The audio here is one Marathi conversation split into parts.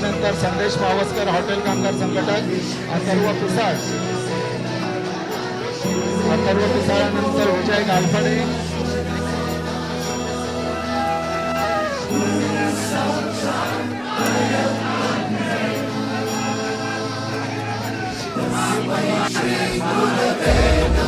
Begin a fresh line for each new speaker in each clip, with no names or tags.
त्यानंतर संदेश पावसकर हॉटेल कामगार संघटक अथर्व पिसाळ. अथर्व पिसाळानंतर विजय गालपडे.
गुरु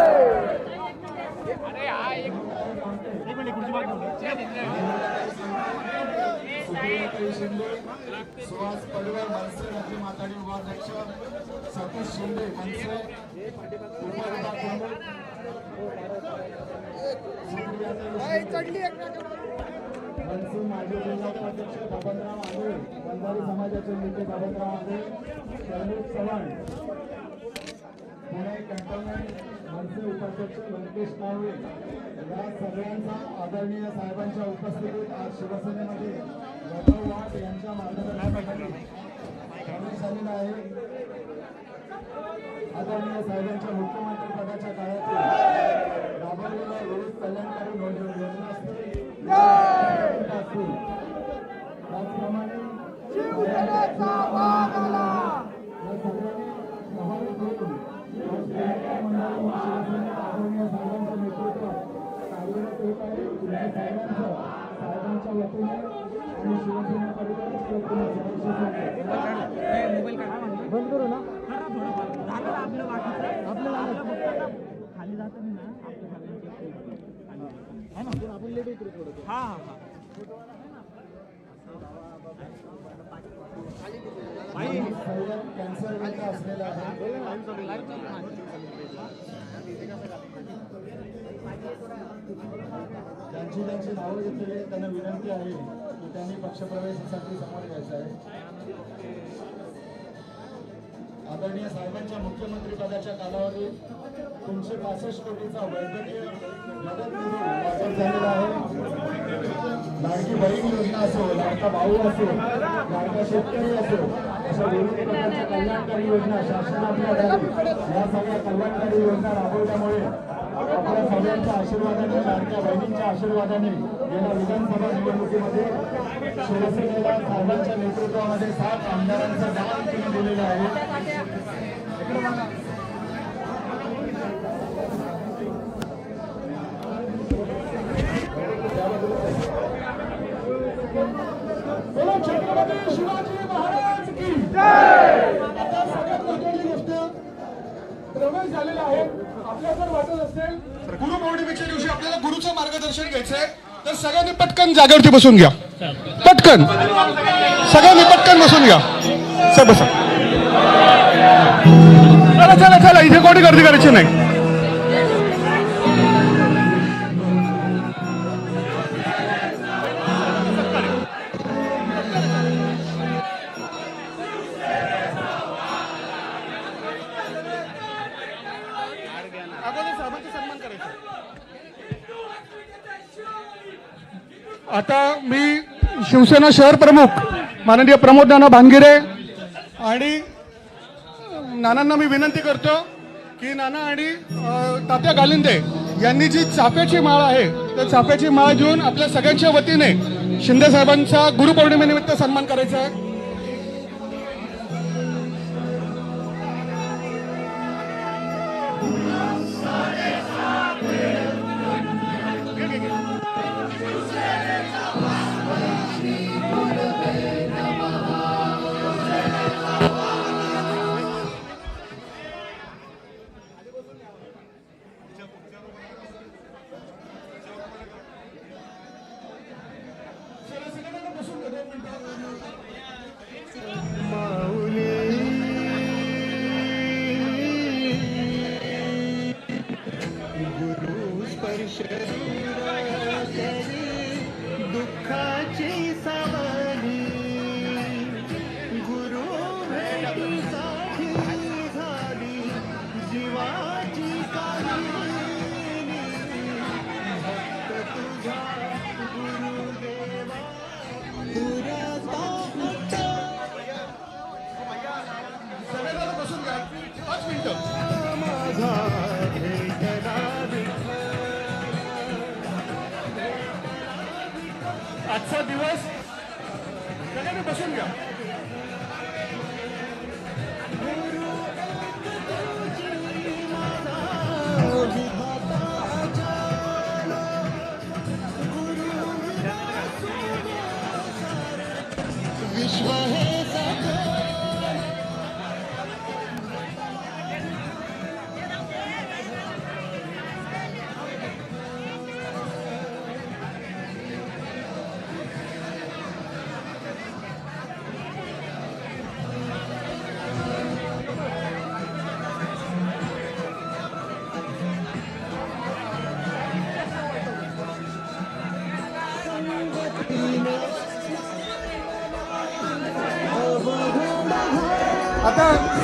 शिंदे सुहास पडवळ मनसे राज्य माताडी उपाध्यक्ष सतीश शिंदे मनसे उपविभाग मनसे माजी जिल्हा उपाध्यक्ष बबनराव आंबे बंधारी समाजाचे नेते बबनराव आंबे प्रमोद चव्हाण पुणे कॅन्टोन्मेंट मनसे उपाध्यक्ष व्यंकटेश या सगळ्यांचा आदरणीय साहेबांच्या उपस्थितीत आज शिवसेनेमध्ये वैभव वाट यांच्या मार्गदर्शनाखाली प्रवेश झालेला आहे आदरणीय साहेबांच्या मुख्यमंत्री पदाच्या काळातील राबवलेल्या विविध कल्याणकारी योजना असतील. त्याचप्रमाणे या सगळ्यांनी प्रभावित होऊन साहेबांच्या वतीने आणि शिवसेना परिवाराच्या वतीने
बंद करू ना झालं आपलं बाकीचं आपलं झालं खाली जातं ना आपलं ना आपण लेट थोडं हा हा हा
साहेब कॅन्सर ग्रस्त असलेला आहे? ज्यांची ज्यांची नावं घेतलेली आहेत त्यांना विनंती आहे की त्यांनी पक्षप्रवेशासाठी समोर घ्यायचं आहे. आदरणीय साहेबांच्या मुख्यमंत्री पदाच्या कालावधीत तीनशे पासष्ट कोटीचा वैद्यकीय मदत झालेला आहे. लाडकी बहीण योजना असो लाडका भाऊ असो लाडका शेतकरी असो विविध प्रकारच्या कल्याणकारी योजना शासनातल्या झाली या सगळ्या कल्याणकारी योजना राबवल्यामुळे आपल्या सगळ्यांच्या आशीर्वादाने लाडक्या बहिणींच्या आशीर्वादाने गेल्या विधानसभा निवडणुकीमध्ये शिवसेनेला साहेबांच्या नेतृत्वामध्ये सात आमदारांचा दान तिने दिलेलं आहे बोला छत्रपती शिवाजी महाराज की आता सगळ्यात महत्वाची गोष्ट प्रवेश झालेला गुरु पौर्णिमेच्या दिवशी आपल्याला गुरुचं मार्गदर्शन घ्यायचंय. तर सगळ्यांनी पटकन जागेवरती बसून घ्या. पटकन. सगळ्यांनी पटकन बसून घ्या. सर बसा. चला चला चला. इथे कोणी गर्दी करायची नाही. आता मी शिवसेना शहर प्रमुख माननीय प्रमोद नाना भानगिरे आणि नानांना मी विनंती करतो की नाना आणि तात्या गालिंदे यांनी जी चाफ्याची माळ आहे त्या चाफ्याची माळ घेऊन आपल्या सगळ्यांच्या वतीने शिंदे साहेबांचा गुरुपौर्णिमेनिमित्त सन्मान करायचा आहे.
Jesus.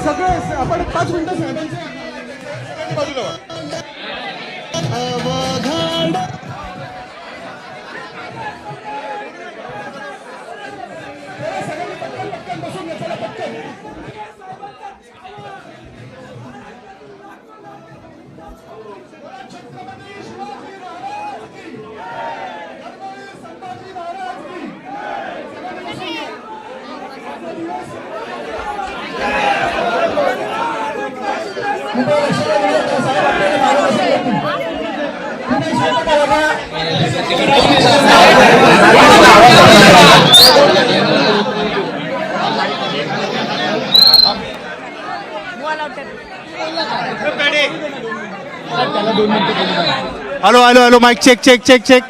सगळे आपण पाच मिनिटं साहेबांचे बाजूला व्हा.
Hello hello hello mike check check check check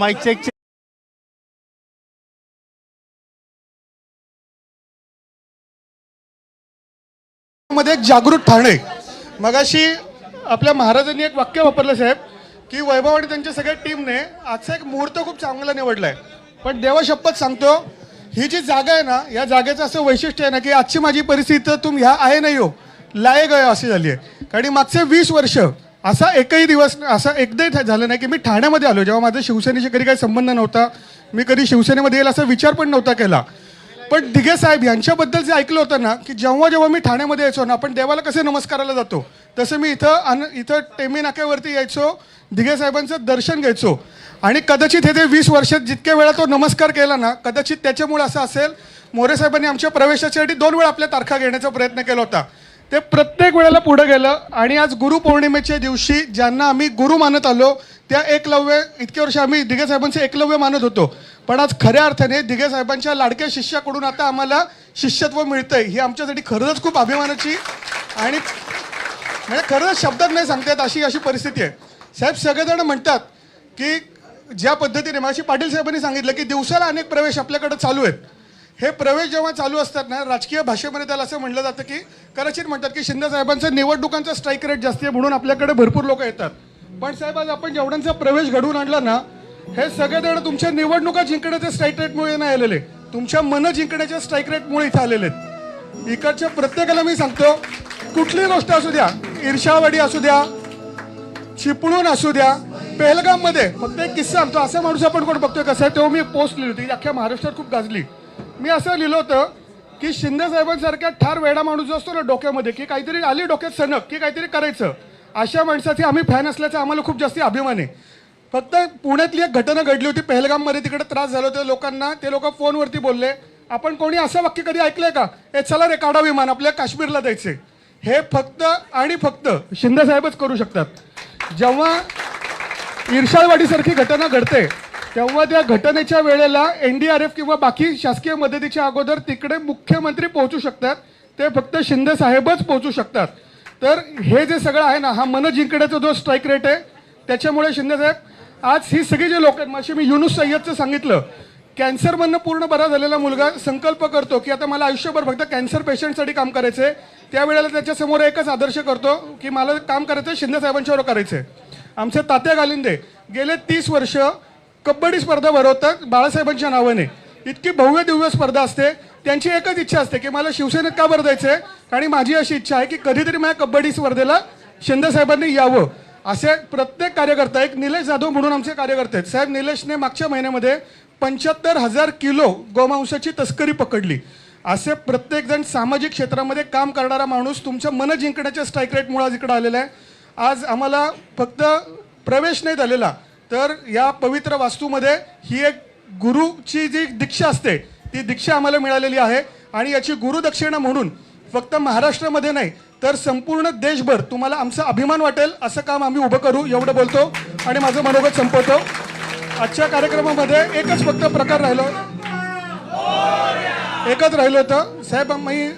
mike
check चेकमध्ये जागृत ठाणे. मगाशी आपल्या महाराजांनी एक वाक्य वापरलं साहेब की वैभव आणि त्यांच्या सगळ्या टीमने आजचा एक मुहूर्त खूप चांगला निवडलाय. पण देवा शपथ सांगतो ही जी जागा आहे ना या जागेचं असं वैशिष्ट्य आहे ना की आजची माझी परिस्थिती तर तुम ह्या आहे नाही हो लाये गयो अशी झाली आहे. कारण मागचे वीस वर्ष असा एकही दिवस असा एकदाही झालं नाही की मी ठाण्यामध्ये आलो जेव्हा माझा शिवसेनेशी कधी काही संबंध नव्हता मी कधी शिवसेनेमध्ये येईल असा विचार पण नव्हता केला. पण दिघे साहेब यांच्याबद्दल जे ऐकलं होतं ना की जेव्हा जेव्हा मी ठाण्यामध्ये यायचो ना आपण देवाला कसे नमस्काराला जातो तसं मी इथं अन इथं टेमी नाक्यावरती यायचो दिघे साहेबांचं दर्शन घ्यायचो. आणि कदाचित हे जे वीस वर्षात जितक्या वेळा तो नमस्कार केला ना कदाचित त्याच्यामुळे असं असेल मोरे साहेबांनी आमच्या प्रवेशासाठी दोन वेळा आपल्या तारखा घेण्याचा प्रयत्न केला होता. ते प्रत्येक वेळेला पुढं गेलं. आणि आज गुरुपौर्णिमेच्या दिवशी ज्यांना आम्ही गुरु मानत आलो त्या एकलव्य इतके वर्ष आम्ही दिघे साहेबांचे एकलव्य मानत होतो. पण आज खऱ्या अर्थाने दिघे साहेबांच्या लाडक्या शिष्याकडून आता आम्हाला शिष्यत्व मिळतंय ही आमच्यासाठी खरंच खूप अभिमानाची आणि म्हणजे खरंच शब्दात नाही सांगतात अशी अशी परिस्थिती आहे. साहेब सगळेजण म्हणतात की ज्या पद्धतीने म्हणजे माशी पाटील साहेबांनी सांगितलं की दिवसाला अनेक प्रवेश आपल्याकडे चालू आहेत. हे प्रवेश जेव्हा चालू असतात ना राजकीय भाषेमध्ये त्याला असं म्हणलं जातं की कदाचित म्हणतात की शिंदे साहेबांचं निवडणुकांचा स्ट्राईक रेट जास्ती आहे म्हणून आपल्याकडे भरपूर लोक येतात. पण साहेब आज आपण जेवढ्यांचा प्रवेश घडवून आणला ना हे सगळेजण तुमच्या निवडणुका जिंकण्याच्या स्ट्राईक रेटमुळे नाही आलेले. तुमच्या मन जिंकण्याच्या स्ट्राईक रेटमुळे इथे आलेले आहेत. इकडच्या प्रत्येकाला मी सांगतो कुठलीही गोष्ट असू द्या ईर्षावाडी असू द्या चिपळूण असू द्या पेहलगाममध्ये फक्त एक किस्सा सांगतो असा माणूस आपण कोण बघतोय? कसं आहे? तेव्हा मी पोस्ट लिहिली होती अख्ख्या महाराष्ट्रात खूप गाजली. मी असं लिहिलं होतं की शिंदे साहेबांसारख्या ठार वेडा माणूस जो असतो ना डोक्यामध्ये की काहीतरी आली डोक्यात सणक की काहीतरी करायचं अशा माणसाचे आम्ही फॅन असल्याचा आम्हाला खूप जास्त अभिमान आहे. फक्त पुण्यातली एक घटना घडली होती पहलगाममध्ये तिकडे त्रास झाला होता लोकांना ते लोक फोनवरती बोलले. आपण कोणी असं वाक्य कधी ऐकलंय का? ए चला रे काढा विमान आपल्या काश्मीरला जायचे हे फक्त आणि फक्त शिंदे साहेबच करू शकतात. जेव्हा ईर्षाळवाडीसारखी घटना घडते तेव्हा त्या घटनेच्या वेळेला एन डी आर एफ किंवा बाकी शासकीय मदतीच्या अगोदर तिकडे मुख्यमंत्री पोहोचू शकतात. ते फक्त शिंदे साहेबच पोहोचू शकतात. तर हे जे सगळं आहे ना हा मन जिंकण्याचा जो स्ट्राईक रेट आहे त्याच्यामुळे शिंदे साहेब आज ही सगळी जे लोक आहेत माशी मी युनुस सय्यदचं सांगितलं कॅन्सरमधनं पूर्ण बरा झालेला मुलगा संकल्प करतो की आता मला आयुष्यभर फक्त कॅन्सर पेशंटसाठी काम करायचं आहे त्यावेळेला त्याच्यासमोर एकच आदर्श करतो की मला काम करायचं आहे शिंदे साहेबांच्यावर करायचं आहे आमचे तात्या गालिंदे गेले तीस वर्ष कबड्डी स्पर्धा भरवतात बाळासाहेबांच्या नावाने. इतकी भव्य दिव्य स्पर्धा असते. त्यांची एकच इच्छा असते की मला शिवसेनेत का बरं द्यायचं आहे आणि माझी अशी इच्छा आहे की कधीतरी माझ्या कबड्डी स्पर्धेला शिंदेसाहेबांनी यावं. असे प्रत्येक कार्यकर्ता एक निलेश जाधव म्हणून आमचे कार्यकर्ते आहेत. साहेब निलेशने मागच्या महिन्यामध्ये पंच्याहत्तर हजार किलो गोमांसाची तस्करी पकडली. असे प्रत्येकजण सामाजिक क्षेत्रामध्ये काम करणारा माणूस तुमच्या मन जिंकण्याच्या स्ट्राईक रेटमुळे आज इकडं आलेला आहे. आज आम्हाला फक्त प्रवेश नाही झालेला तर या पवित्र वास्तूमध्ये ही एक गुरुची जी दीक्षा असते ती दीक्षा आम्हाला मिळालेली आहे. आणि याची गुरुदक्षिणा म्हणून फक्त महाराष्ट्रामध्ये नाही तर संपूर्ण देशभर तुम्हाला आमचा अभिमान वाटेल असं काम आम्ही उभं करू एवढं बोलतो. आणि माझं मनोगत संपवतो. आजच्या कार्यक्रमामध्ये एकच फक्त प्रकार राहिलो. एकच राहिलं होतं. साहेब मी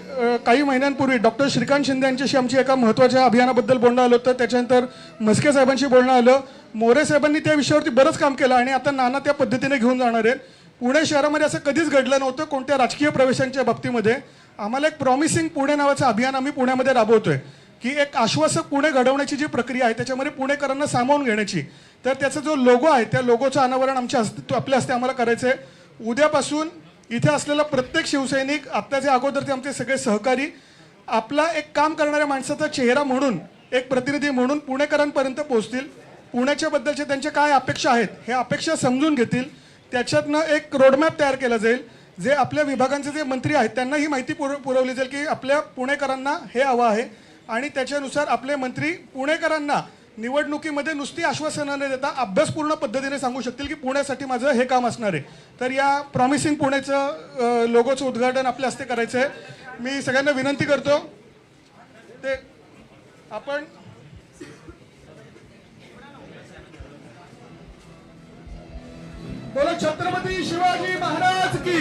काही महिन्यांपूर्वी डॉक्टर श्रीकांत शिंदे यांच्याशी आमची एका महत्त्वाच्या अभियानाबद्दल बोलणं आलं होतं. त्याच्यानंतर म्हस्के साहेबांशी बोलणं आलं. मोरे साहेबांनी त्या विषयावरती बरंच काम केलं आणि आता नाना त्या पद्धतीने घेऊन जाणार आहेत. पुणे शहरामध्ये असं कधीच घडलं नव्हतं कोणत्या राजकीय प्रवेशांच्या बाबतीमध्ये. आम्हाला एक प्रॉमिसिंग पुणे नावाचं अभियान आम्ही पुण्यामध्ये राबवतोय की एक आश्वासक पुणे घडवण्याची जी प्रक्रिया आहे त्याच्यामध्ये पुणेकरांना सामावून घेण्याची. तर त्याचा जो लोगो आहे त्या लोगोचं अनावरण आमच्या हस्ते आपल्या हस्ते आम्हाला करायचं आहे उद्यापासून इथे असलेला प्रत्येक शिवसैनिक आत्ताचे अगोदरचे आमचे सगळे सहकारी आपला एक काम करणाऱ्या माणसाचा चेहरा म्हणून एक प्रतिनिधी म्हणून पुणेकरांपर्यंत पोहोचतील. पुण्याच्या बद्दलचे त्यांच्या काय अपेक्षा आहेत हे अपेक्षा समजून घेतील. त्याच्यातनं एक रोडमॅप तयार केला जाईल जे आपल्या विभागांचे जे मंत्री आहेत त्यांना ही माहिती पुर पुरवली जाईल की आपल्या पुणेकरांना हे हवं आहे. आणि त्याच्यानुसार आपले मंत्री पुणेकरांना निवडणुकीमध्ये नुसती आश्वासनं न देता अभ्यासपूर्ण पद्धतीने सांगू शकतील की पुण्यासाठी माझं हे काम असणार आहे. तर या प्रॉमिसिंग पुण्याचं लोगोचं उद्घाटन आपल्या हस्ते करायचं आहे. मी सगळ्यांना विनंती करतो. ते आपण बोलो छत्रपती शिवाजी महाराज की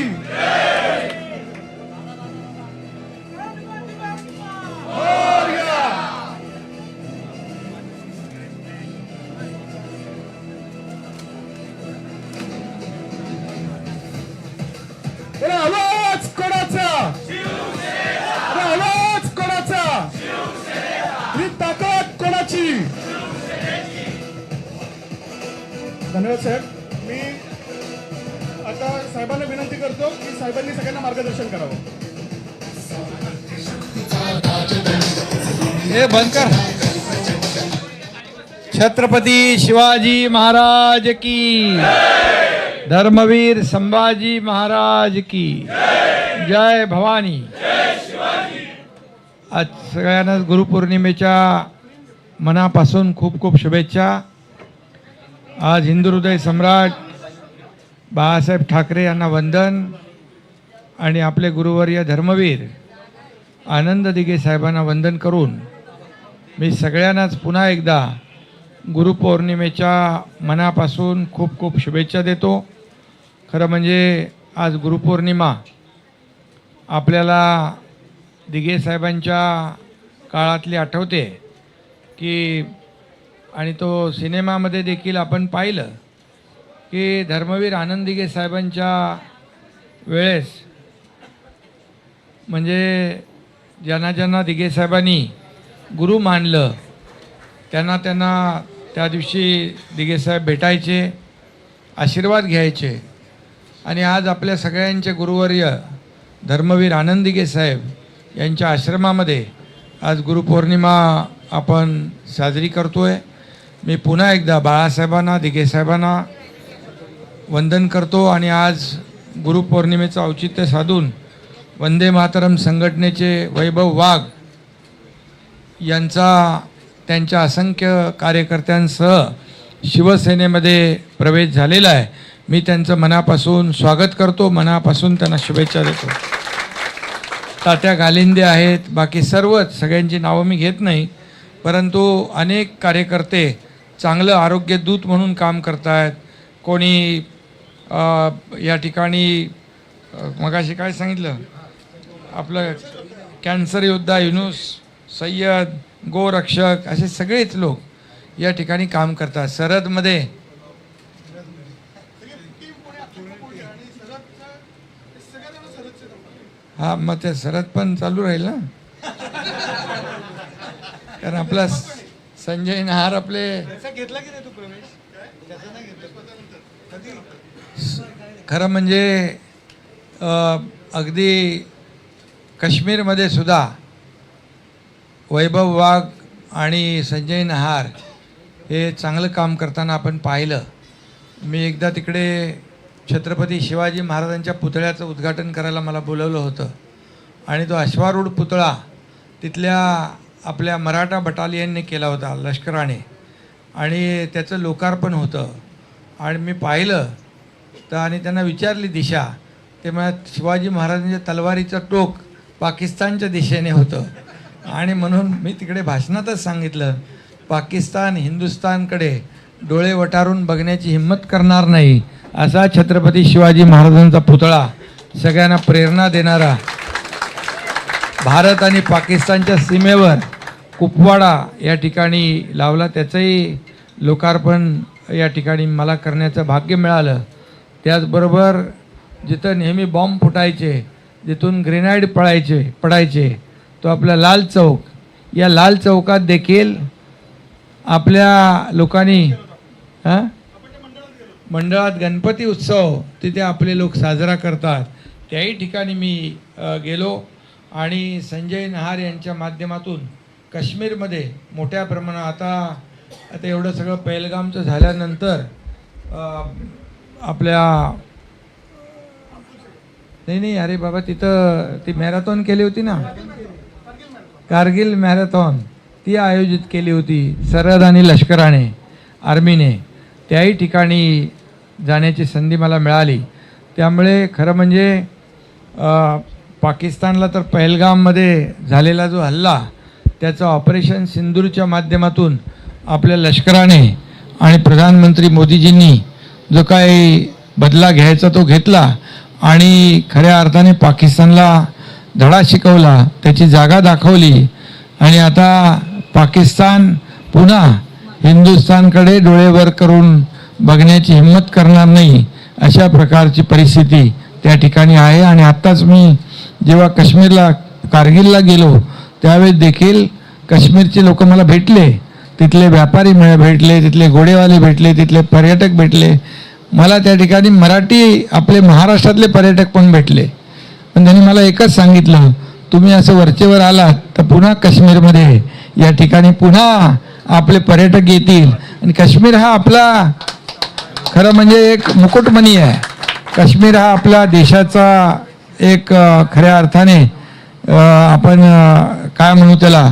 छत्रपती शिवाजी महाराज की धर्मवीर संभाजी महाराज की जय भवानी। आज सगळ्यांनाच गुरुपौर्णिमेच्या मनापासून खूप खूप शुभेच्छा. आज हिंदू हृदय सम्राट बाळासाहेब ठाकरे यांना वंदन आणि आपले गुरुवर्य धर्मवीर आनंद दिघे साहेबांना वंदन करून मी सगळ्यांनाच पुन्हा एकदा गुरुपौर्णिमेच्या मनापासून खूप खूप शुभेच्छा देतो. खरं म्हणजे आज गुरुपौर्णिमा आपल्याला दिघे साहेबांच्या काळातली आठवते की आणि तो सिनेमामध्ये देखील आपण पाहिलं की धर्मवीर आनंद दिघे साहेबांच्या वेळेस म्हणजे ज्यांना ज्यांना दिघे साहेबांनी गुरु मानलं त्यांना त्यांना त्या दिवशी दिगेसाहेब भेटायचे आशीर्वाद घ्यायचे. आणि आज आपल्या सगळ्यांचे गुरुवर्य धर्मवीर आनंद दिगेसाहेब यांच्या आश्रमामध्ये आज गुरुपौर्णिमा आपण साजरी करतो आहे मी पुन्हा एकदा बाळासाहेबांना दिगेसाहेबांना वंदन करतो आणि आज गुरुपौर्णिमेचं औचित्य साधून वंदे मातरम संघटनेचे वैभव वाघ यांचा त्यांच्या असंख्य कार्यकर्त्यांसह शिवसेनेमध्ये प्रवेश झालेला आहे. मी त्यांचं मनापासून स्वागत करतो. मनापासून त्यांना शुभेच्छा देतो. तात्या गालिंदे आहेत. बाकी सर्वच सगळ्यांची नावं मी घेत नाही. परंतु अनेक कार्यकर्ते चांगलं आरोग्य दूत म्हणून काम करत आहेत कोणी या ठिकाणी मगाशी काय सांगितलं? आपलं कॅन्सर योद्धा युनुस सय्यद गोरक्षक असे सगळेच लोक या ठिकाणी काम करतात. सरदमध्ये हा मग ते सरद पण चालू राहील ना? कारण आपला स- संजय नहार आपले खरं म्हणजे अगदी काश्मीरमध्ये सुद्धा वैभव वाघ आणि संजय नहार हे चांगलं काम करताना आपण पाहिलं. मी एकदा तिकडे छत्रपती शिवाजी महाराजांच्या पुतळ्याचं उद्घाटन करायला मला बोलवलं होतं. आणि तो अश्वारूढ पुतळा तिथल्या आपल्या मराठा बटालियनने केला होता लष्कराने. आणि त्याचं लोकार्पण होतं. आणि मी पाहिलं तर आणि त्यांना विचारली दिशा ते मला शिवाजी महाराजांच्या तलवारीचं टोक पाकिस्तानच्या दिशेने होतं. आणि म्हणून मी तिकडे भाषणातच सांगितलं पाकिस्तान हिंदुस्थानकडे डोळे वटारून बघण्याची हिंमत करणार नाही असा छत्रपती शिवाजी महाराजांचा पुतळा सगळ्यांना प्रेरणा देणारा. भारत आणि पाकिस्तानच्या सीमेवर कुपवाडा या ठिकाणी लावला त्याचंही लोकार्पण या ठिकाणी मला करण्याचं भाग्य मिळालं. त्याचबरोबर जिथं नेहमी बॉम्ब फुटायचे जिथून ग्रेनाईड पळायचे पडायचे तो आपला लाल चौक. या लाल चौकात देखील आपल्या लोकांनी हां? मंडळात गणपती उत्सव तिथे आपले लोक साजरा करतात. त्याही ठिकाणी मी गेलो आणि संजय नहार यांच्या माध्यमातून काश्मीरमध्ये मोठ्या प्रमाणात आता आता एवढं सगळं पहलगामचं झाल्यानंतर आपल्या नाही नाही अरे बाबा तिथं ती मॅरेथॉन केली होती ना? कारगिल मॅरेथॉन ती आयोजित केली होती सरहद आणि लष्कराने आर्मीने. त्याही ठिकाणी जाण्याची संधी मला मिळाली. त्यामुळे खरं म्हणजे पाकिस्तानला तर पहलगाममध्ये झालेला जो हल्ला त्याचं ऑपरेशन सिंदूरच्या माध्यमातून आपल्या लष्कराने आणि प्रधानमंत्री मोदीजींनी जो काही बदला घ्यायचा तो घेतला आणि खऱ्या अर्थाने पाकिस्तानला धडा शिकवला त्याची जागा दाखवली आणि आता पाकिस्तान पुन्हा हिंदुस्थानकडे डोळेवर करून बघण्याची हिंमत करणार नाही अशा प्रकारची परिस्थिती त्या ठिकाणी आहे. आणि आत्ताच मी जेव्हा काश्मीरला कारगिलला गेलो त्यावेळेस देखील काश्मीरचे लोक मला भेटले. तिथले व्यापारी मिळ भेटले तिथले घोडेवाले भेटले तिथले पर्यटक भेटले. मला त्या ठिकाणी मराठी आपले महाराष्ट्रातले पर्यटक पण भेटले. पण त्यांनी मला एकच सांगितलं तुम्ही असं वरचेवर आलात तर पुन्हा काश्मीरमध्ये या ठिकाणी पुन्हा आपले पर्यटक येतील आणि काश्मीर हा आपला खरं म्हणजे एक मुकुटमणी आहे. काश्मीर हा आपल्या देशाचा एक खऱ्या अर्थाने आपण काय म्हणू त्याला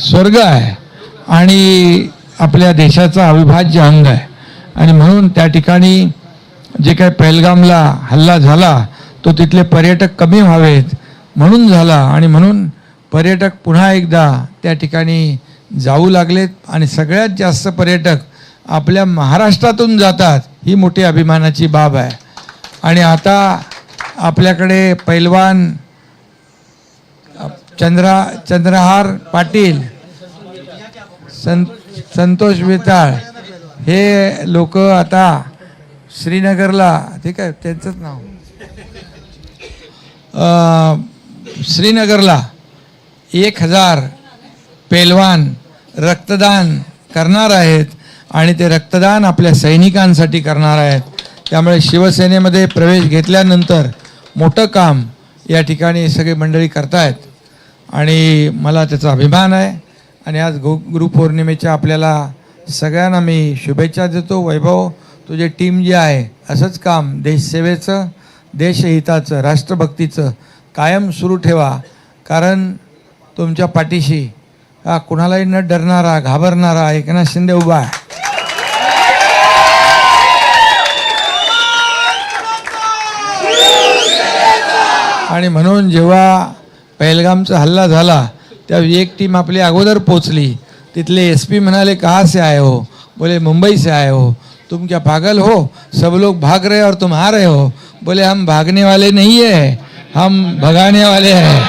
स्वर्ग आहे आणि आपल्या देशाचा अविभाज्य अंग आहे. आणि म्हणून त्या ठिकाणी जे काही पहलगामला हल्ला झाला तो तिथले पर्यटक कमी व्हावेत म्हणून झाला. आणि म्हणून पर्यटक पुन्हा एकदा त्या ठिकाणी जाऊ लागलेत आणि सगळ्यात जास्त पर्यटक आपल्या महाराष्ट्रातून जातात ही मोठी अभिमानाची बाब आहे. आणि आता आपल्याकडे पैलवान चंद्रा चंद्रहार पाटील सं संतोष वेताळ हे लोक आता श्रीनगरला. ठीक आहे त्यांचंच नाव. श्रीनगरला एक हजार पेलवान रक्तदान करणार आहेत आणि ते रक्तदान आपल्या सैनिकांसाठी करणार आहेत. त्यामुळे शिवसेनेमध्ये प्रवेश घेतल्यानंतर मोठं काम या ठिकाणी सगळी मंडळी करतायत. आणि मला त्याचा अभिमान आहे. आणि आज गो गुरुपौर्णिमेच्या आपल्याला सगळ्यांना मी शुभेच्छा देतो. वैभव तुझे टीम जे आहे असंच काम देशसेवेचं देशहिताचं राष्ट्रभक्तीचं कायम सुरू ठेवा. कारण तुमच्या पाठीशी हा कुणालाही न डरणारा घाबरणारा एकनाथ शिंदे उभा आहे. आणि म्हणून जेव्हा पहलगामचा हल्ला झाला त्यावेळी एक टीम आपली अगोदर पोचली. तिथले एस पी म्हणाले कहाँ से आए हो? बोले मुंबई से आए हो. तुम क्या पागल हो? सब लोग भाग रहे और तुम आ रहे हो। बोले हम भागने वाले नहीं है। हम भगाने वाले हैं।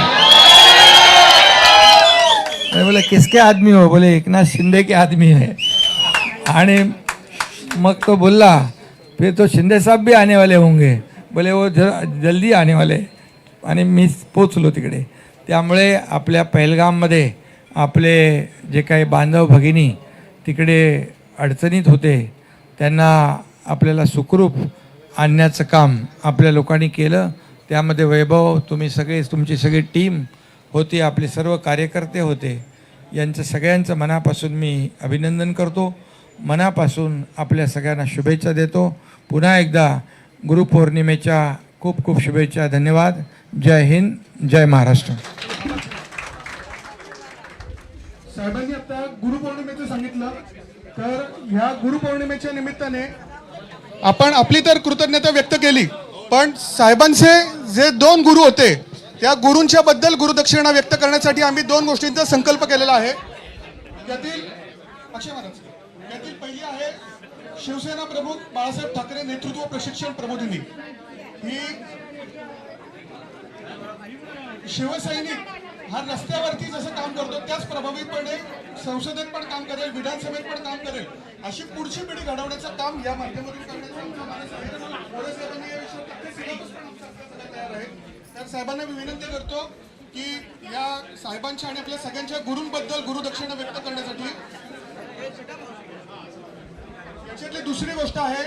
अरे बोले किसके आदमी हो? बोले एकनाथ शिंदे के आदमी है। आणि मग तो बोलला फिर तो शिंदे साहब भी आने वाले होंगे। बोले वो ज जल्दी आने वाले। आणि मी पोचलो तिकडे. त्यामुळे आपल्या पहलगाममध्ये आपले जे काही बांधव भगिनी तिकडे अडचणीत होते. त्यांना आपल्याला सुखरूप आणण्याचं काम आपल्या लोकांनी केलं. त्यामध्ये वैभव तुम्ही सगळे तुमची सगळी टीम होती आपले सर्व कार्यकर्ते होते. यांचं सगळ्यांचं मनापासून मी अभिनंदन करतो. मनापासून आपल्या सगळ्यांना शुभेच्छा देतो. पुन्हा एकदा गुरुपौर्णिमेच्या खूप खूप शुभेच्छा धन्यवाद. जय हिंद जय महाराष्ट्र.
साहेबांनी आता गुरुपौर्णिमेचं सांगितलं. तर ह्या गुरुपौर्णिमेच्या निमित्ताने आपण आपली तर कृतज्ञता व्यक्त केली पण साहेबांचे जे दोन गुरु होते त्या गुरूंच्या बद्दल गुरुदक्षिणा व्यक्त करण्यासाठी आम्ही दोन गोष्टींचा संकल्प केलेला आहे. यातील अक्षय महाराज यातील पहिली आहे शिवसेना प्रमुख बाळासाहेब ठाकरे नेतृत्व प्रशिक्षण प्रबोधिनी. ही शिवसैनिक हा रस्त्यावरती जसं काम करतो त्याच प्रभावीपणे संसदेत पण काम करेल विधानसभेत पण काम करेल. अशी पुढची पिढी घडवण्याचं काम या माध्यमातून करण्याचं साहेबांनी तर साहेबांना मी विनंती करतो की या साहेबांच्या आणि आपल्या सगळ्यांच्या गुरूंबद्दल गुरुदक्षिणा व्यक्त करण्यासाठी याच्यातली दुसरी गोष्ट आहे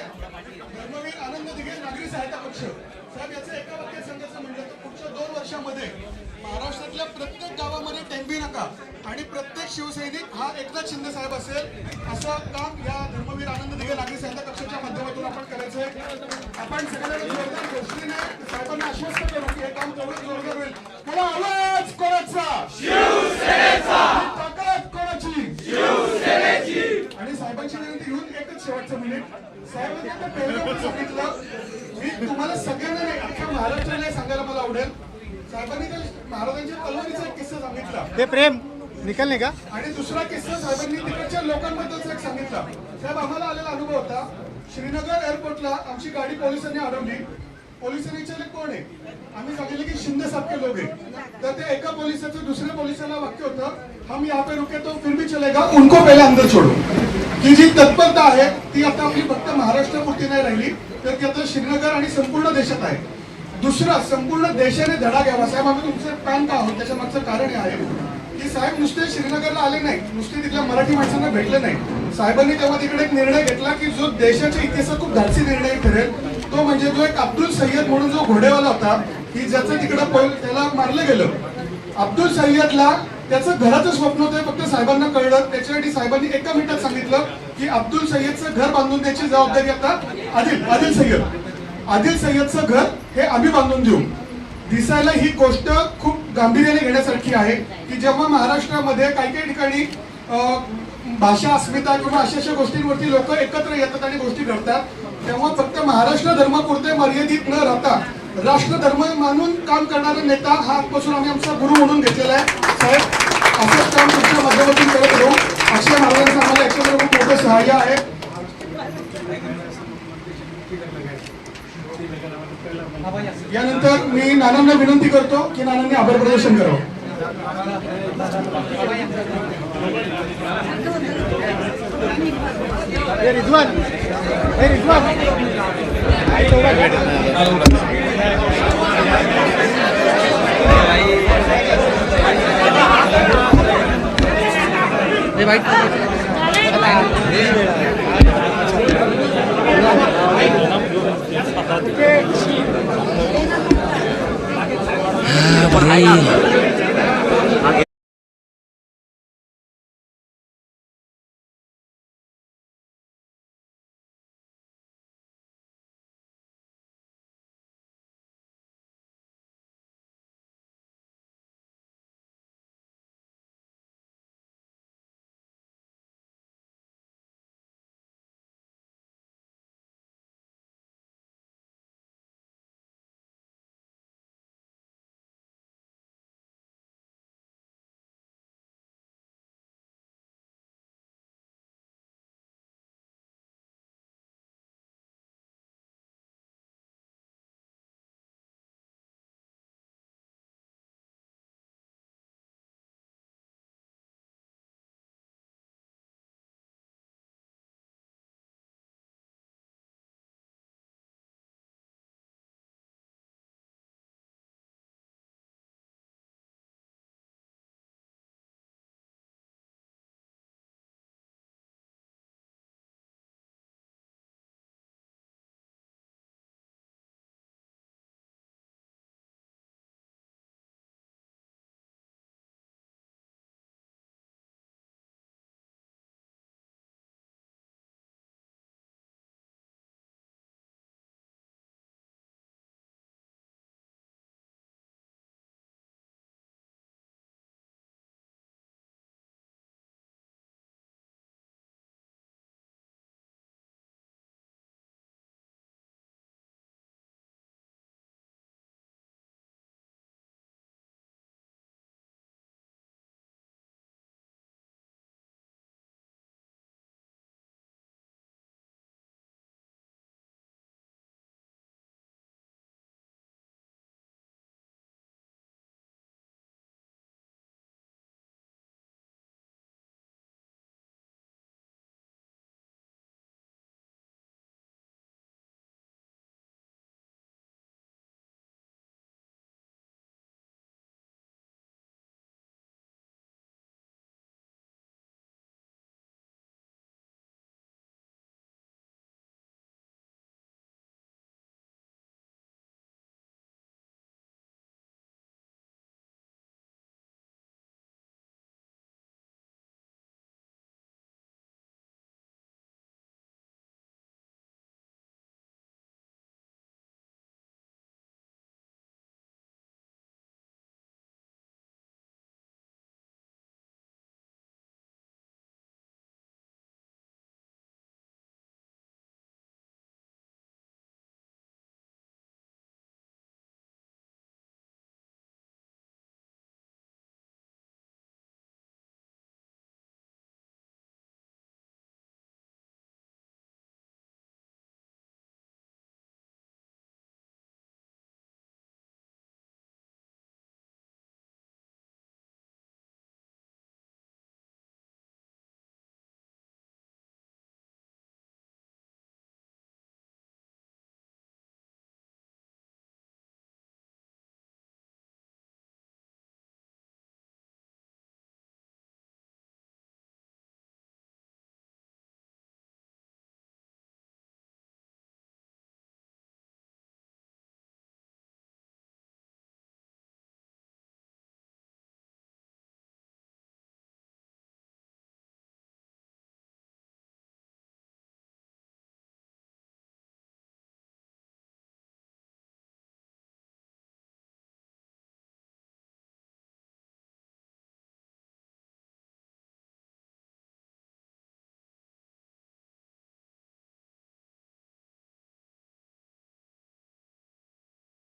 धर्मवीर आनंद दिघे नागरी सहायता पक्ष. साहेब याचं एका वाक्यात सांगायचं म्हणजे पुढच्या दोन वर्षामध्ये महाराष्ट्रातल्या प्रत्येक गावामध्ये टेंबी नका. आणि प्रत्येक शिवसैनिक हा एकनाथ शिंदे साहेब असेल असं काम या धर्मवीर आनंद दिघे नागरी सहायता पक्षाच्या माध्यमातून आपण करायचंय आपण सगळ्यांना जोरदार गोष्टीने साहेबांना आश्वस्त करू की हे काम तेवढंच जोरदार होईल. मला आवाज कोणाचा? ताकद कोणाची? आणि साहेबांची विनंती घेऊन एकच शेवटचं मिनिट साहेबांनी सांगितलं. मी तुम्हाला सगळ्यांना नाही अख्ख्या महाराष्ट्राला सांगायला मला आवडेल. साहेबांनी त्या महाराजांच्या तलवारीचा एक किस्सा सांगितला.
हे प्रेम निकलने का?
आणि दुसरा किस्सा साहेबांनी तिकडच्या लोकांबद्दलचा एक सांगितला. साहेब आम्हाला आलेला अनुभव होता. श्रीनगर एअरपोर्टला आमची गाडी पोलिसांनी अडवली. पोलिसांनी विचारले कोण आहे? आम्ही सांगितले की शिंदे साहब के लोग हैं तर त्या एका पोलिसाचं दुसऱ्या पोलिसाला वाक्य होतं हम यहाँ पे रुके तो फिर भी चलेगा उनको पहिले अंदर छोडो. ही जी तत्परता आहे ती आता आपली फक्त महाराष्ट्रापुरती नाही राहिली तर ती आता श्रीनगर आणि संपूर्ण देशात आहे. दुसरा संपूर्ण देशाने धडा घ्यावा. साहेब आम्ही तुमचं पॅन का आहोत? त्याच्या मागचं कारण हे आहे. की साहेब नुसते श्रीनगरला आले नाही नुसते तिथल्या मराठी माणसांना भेटले नाही साहेबांनी तेव्हा तिकडे एक निर्णय घेतला की जो देशाच्या इतिहासात खूप धाडसी निर्णय ठरेल तो म्हणजे जो एक अब्दुल सय्यद म्हणून जो घोडेवाला होता की ज्याचं तिकडं पळ- त्याला मारलं गेलं. अब्दुल सय्यदला त्याचं घराचं स्वप्न होतं फक्त साहेबांना कळलं. त्याच्यासाठी साहेबांनी एका मिनिटात सांगितलं की अब्दुल सय्यदचं घर बांधून द्यायची जबाबदारी आता आदिल आदिल सय्यद. आदिल सय्यदचं घर हे आम्ही बांधून देऊ. दिसायला ही गोष्ट खूप गांभीर्याने घेण्यासारखी आहे की जेव्हा महाराष्ट्रामध्ये काही काही ठिकाणी भाषा अस्मिता किंवा अशा अशा गोष्टींवरती लोक एकत्र येतात आणि गोष्टी घडतात तेव्हा फक्त महाराष्ट्र धर्मापुरते मर्यादित न राहता राष्ट्र धर्म मानून काम करणारा नेता हा आजपासून आम्ही आमचा गुरु म्हणून घेतलेला आहे. साहेब असंच काम तुमच्या माध्यमातून करत राहू. अक्षय महाराजांचं आम्हाला खूप मोठं सहाय्य आहे. यानंतर मी नानांना विनंती करतो की नानांनी आभार प्रदर्शन करावं.
हे रिजवान Ah,
por.